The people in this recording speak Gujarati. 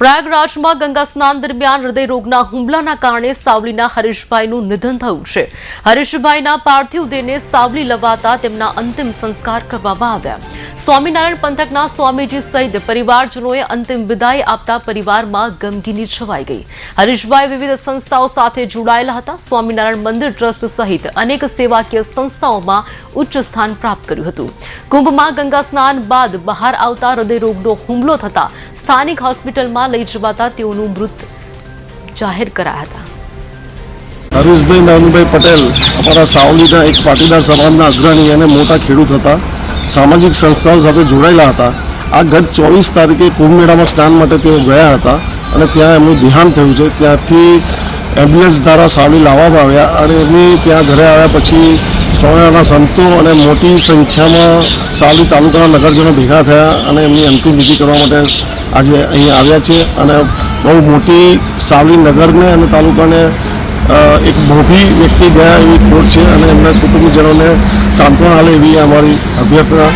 પ્રયાગરાજમાં ગંગા સ્નાન દરમિયાન હૃદયરોગના હુમલાના કારણે સાવલીના હરીશભાઈનું નિધન થયું છે. હરીશભાઈના પાર્થિવ દેહને સાવલી લવાતા તેમના અંતિમ સંસ્કાર કરવામાં આવ્યા. સ્વામિનારાયણ પંથકના સ્વામીજી સહિત પરિવારજનોએ અંતિમ વિદાય આપતા પરિવારમાં ગમગીની છવાઈ ગઈ. હરીશભાઈ વિવિધ સંસ્થાઓ સાથે જોડાયેલા હતા. સ્વામિનારાયણ મંદિર ટ્રસ્ટ સહિત અનેક સેવાકીય સંસ્થાઓમાં ઉચ્ચ સ્થાન પ્રાપ્ત કર્યું હતું. કુંભમાં ગંગા સ્નાન બાદ બહાર આવતા હૃદયરોગનો હુમલો થતા સ્થાનિક હોસ્પિટલમાં લઈ જવાતા તેઓનું મૃત જાહેર કરાયા હતા. હરીશભાઈ નાનુભાઈ પટેલ અમારા સાવલીના એક પાટીદાર સમાજના અગ્રણી અને મોટા ખેડૂત હતા. સામાજિક સંસ્થાઓ સાથે જોડાયેલા હતા. આ ગત ચોવીસ તારીખે કુંભમેળામાં સ્નાન માટે તેઓ ગયા હતા અને ત્યાં એમનું દેહાંત થયું છે. ત્યાંથી એમ્બ્યુલન્સ દ્વારા સાવલી લાવવામાં આવ્યા અને એમની ત્યાં ઘરે આવ્યા પછી સ્વામિનારાયણના સંતો અને મોટી સંખ્યામાં સાલી તાલુકાના નગરજનો ભેગા થયા અને એમની અંતિમ વિધિ કરવા માટે આજે અહીં આવ્યા છે અને બહુ મોટી સાવલી નગરને અને તાલુકાને એક મોભી વ્યક્તિ ગયા એવી ખોટ છે અને એમના કુટુંબીજનોને સાંત્વના હાલે એવી અમારી અભ્યર્થના